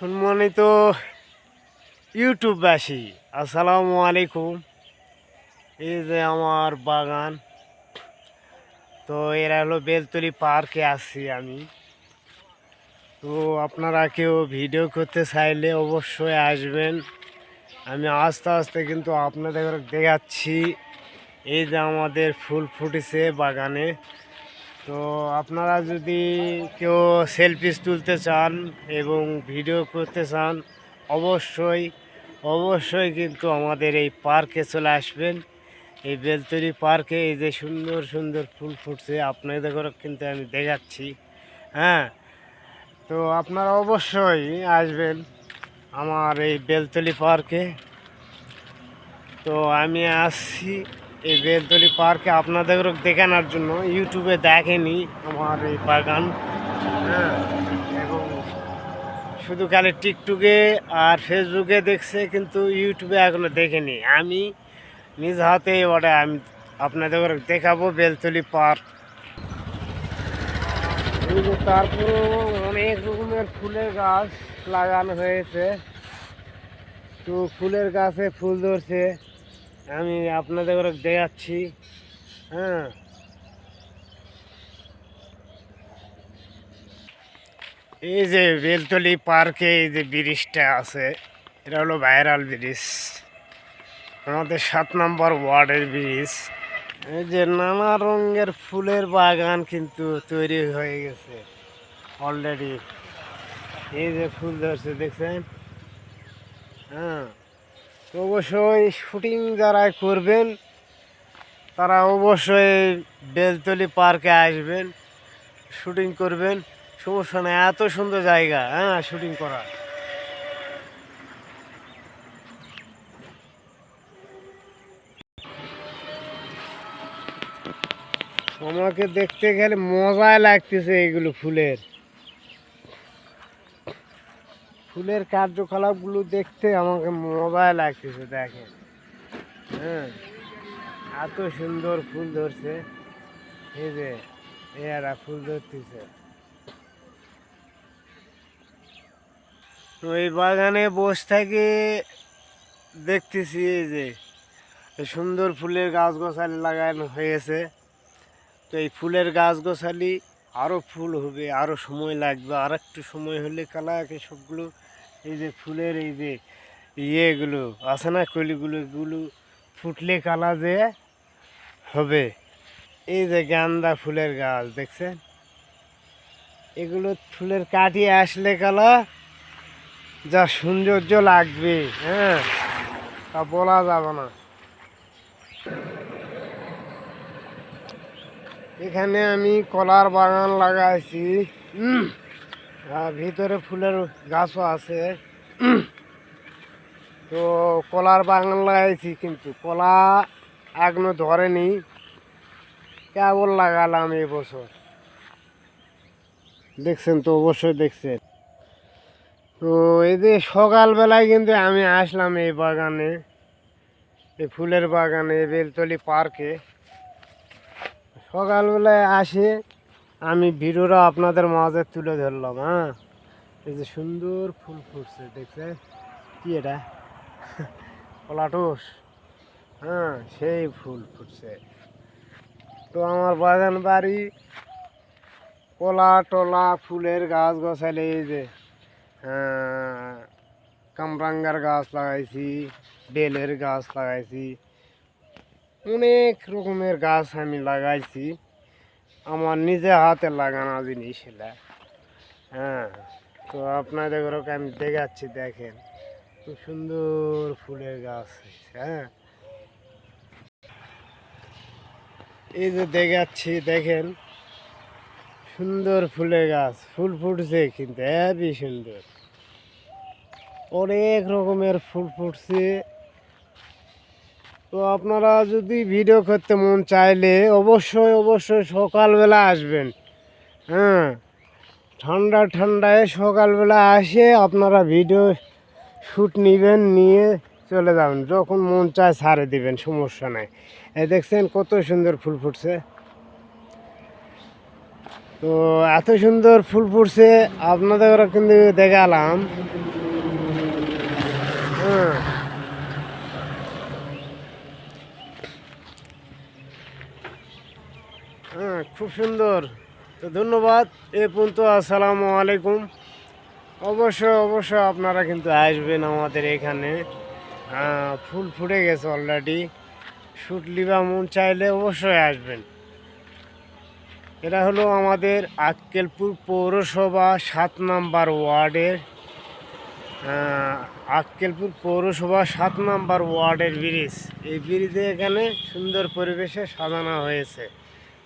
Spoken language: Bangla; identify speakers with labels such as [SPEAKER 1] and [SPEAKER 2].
[SPEAKER 1] সম্মানিত ইউটিউববাসী, আসসালামু আলাইকুম। এই যে আমার বাগান, তো এরা হলো বেলতলি পার্কে আসছি আমি। তো আপনারা কেউ ভিডিও করতে চাইলে অবশ্যই আসবেন। আমি আস্তে আস্তে কিন্তু আপনাদের দেখাচ্ছি। এই যে আমাদের ফুল ফুটেছে বাগানে। তো আপনারা যদি কেউ সেলফিস তুলতে চান এবং ভিডিও করতে চান, অবশ্যই অবশ্যই কিন্তু আমাদের এই পার্কে চলে আসবেন। এই বেলতরি পার্কে এই যে সুন্দর সুন্দর ফুল ফুটছে আপনাদের কিন্তু আমি দেখাচ্ছি। হ্যাঁ তো আপনারা অবশ্যই আসবেন আমার এই বেলতলি পার্কে। তো আমি আসছি। এই বেলতলি পার্কে আপনাদের দেখানোর জন্য। ইউটিউবে দেখেনি আমার এই বাগান। হ্যাঁ। এবং শুধু খালি টিকটুকে আর ফেসবুকে দেখছে কিন্তু ইউটিউবে এখনও দেখেনি। আমি নিজ হাতে ওটা আমি আপনাদের দেখাবো বেলতলি পার্ক। যে অনেক রকমের ফুলের গাছ লাগানো হয়েছে। তো ফুলের গাছে ফুল ধরছে। আমি আপনাদের দেখাচ্ছি। হ্যাঁ। এই যে বেলতলি পার্কে এই যে ব্রিজটা আছে, এটা হলো ভাইরাল ব্রিজ। আমাদের সাত নম্বর ওয়ার্ডের ব্রিজ। এই যে নানা রঙের ফুলের বাগান কিন্তু তৈরি হয়ে গেছে অলরেডি এই যে ফুল ধরছে, দেখছেন? হ্যাঁ। অবশ্যই শুটিং যারা করবেন, তারা অবশ্যই বেলতলি পার্কে আসবেন, শুটিং করবেন। সমস্যা নেই, এত সুন্দর জায়গা হ্যাঁ শুটিং করা আমাকে দেখতে গেলে মজাই লাগতেছে এগুলো ফুলের। ফুলের কার্যকলাপগুলো দেখতে আমাকে মজাই লাগতেছে, দেখেন। হ্যাঁ এত সুন্দর ফুল ধরছে। এই যে এরা ফুল ধরতেছে। এই বাগানে বসে থেকে দেখতেছি এই যে সুন্দর ফুলের গাছ গোছালি লাগানো হয়েছে। তো এই ফুলের গাছ গোছালি আরও ফুল হবে আরও সময় লাগবে। আর একটু সময় হলে কালাকে সবগুলো এই যে ফুলের এই যে ইয়েগুলো আছে না কলিগুলো, এগুলো ফুটলে কালা যে হবে। এই যে গান্দা ফুলের গাছ, দেখছেন? এগুলো ফুলের কাটিয়ে আসলে কালা, যা সৌন্দর্য লাগবে হ্যাঁ? তা বলা যাবে না। এখানে আমি কলার বাগান লাগাইছি। ভিতরে ফুলের গাছও আছে। তো কলার বাগান লাগাইছি কিন্তু কলা এখনও ধরেনি। কেবল লাগালাম এই বছর? দেখছেন তো, অবশ্যই দেখছেন। তো এই যে সকালবেলায় কিন্তু আমি আসলাম এই বাগানে, এই ফুলের বাগানে, বেলতলি পার্কে। সকালবেলায় আসে আমি ভিডিওটা আপনাদের মাঝে তুলে ধরলাম হ্যাঁ? এই যে সুন্দর ফুল ফুটছে, দেখছে? কি এটা? পলাটুস হ্যাঁ সেই ফুল ফুটছে। তো আমার বাগান বাড়ি কলা টলা ফুলের গাছ গছালে এই যে কামরাঙ্গার গাছ লাগাইছি, বেলের গাছ লাগাইছি, অনেক রকমের গাছ আমি লাগাইছি। আমার নিজে হাতে লাগানো জিনিস এটা হ্যাঁ তো আপনাদের ঘরকে আমি দেখাচ্ছি, দেখেন। খুব সুন্দর ফুলের গাছ হ্যাঁ। এই যে দেখাচ্ছি, দেখেন। সুন্দর ফুলের গাছ, ফুল ফুটছে কিন্তু, হেবি সুন্দর। অনেক রকমের ফুল ফুটছে। তো আপনারা যদি ভিডিও করতে মন চাইলে অবশ্যই অবশ্যই সকালবেলা আসবেন। হ্যাঁ ঠান্ডা ঠান্ডায় সকালবেলা আসে, আপনারা ভিডিও শ্যুট নেবেন, নিয়ে চলে যাবেন। যখন মন চায় ছাড়ে দিবেন, সমস্যা নাই। এ দেখছেন কত সুন্দর ফুল ফুটছে। তো এত সুন্দর ফুল ফুটছে আপনাদের কিন্তু দেখালাম। হ্যাঁ। খুব সুন্দর। তো ধন্যবাদ, এ পর্যন্ত আসসালামু আলাইকুম। অবশ্যই অবশ্যই আপনারা কিন্তু আসবেন আমাদের এখানে। ফুল ফুটে গেছে অলরেডি শুট লিবা মন চাইলে অবশ্যই আসবেন। এটা হলো আমাদের আক্কেলপুর পৌরসভা সাত নাম্বার ওয়ার্ডের। আক্কেলপুর পৌরসভা সাত নাম্বার ওয়ার্ডের ব্রিজ। এই ব্রিজে এখানে সুন্দর পরিবেশে সাজানো হয়েছে।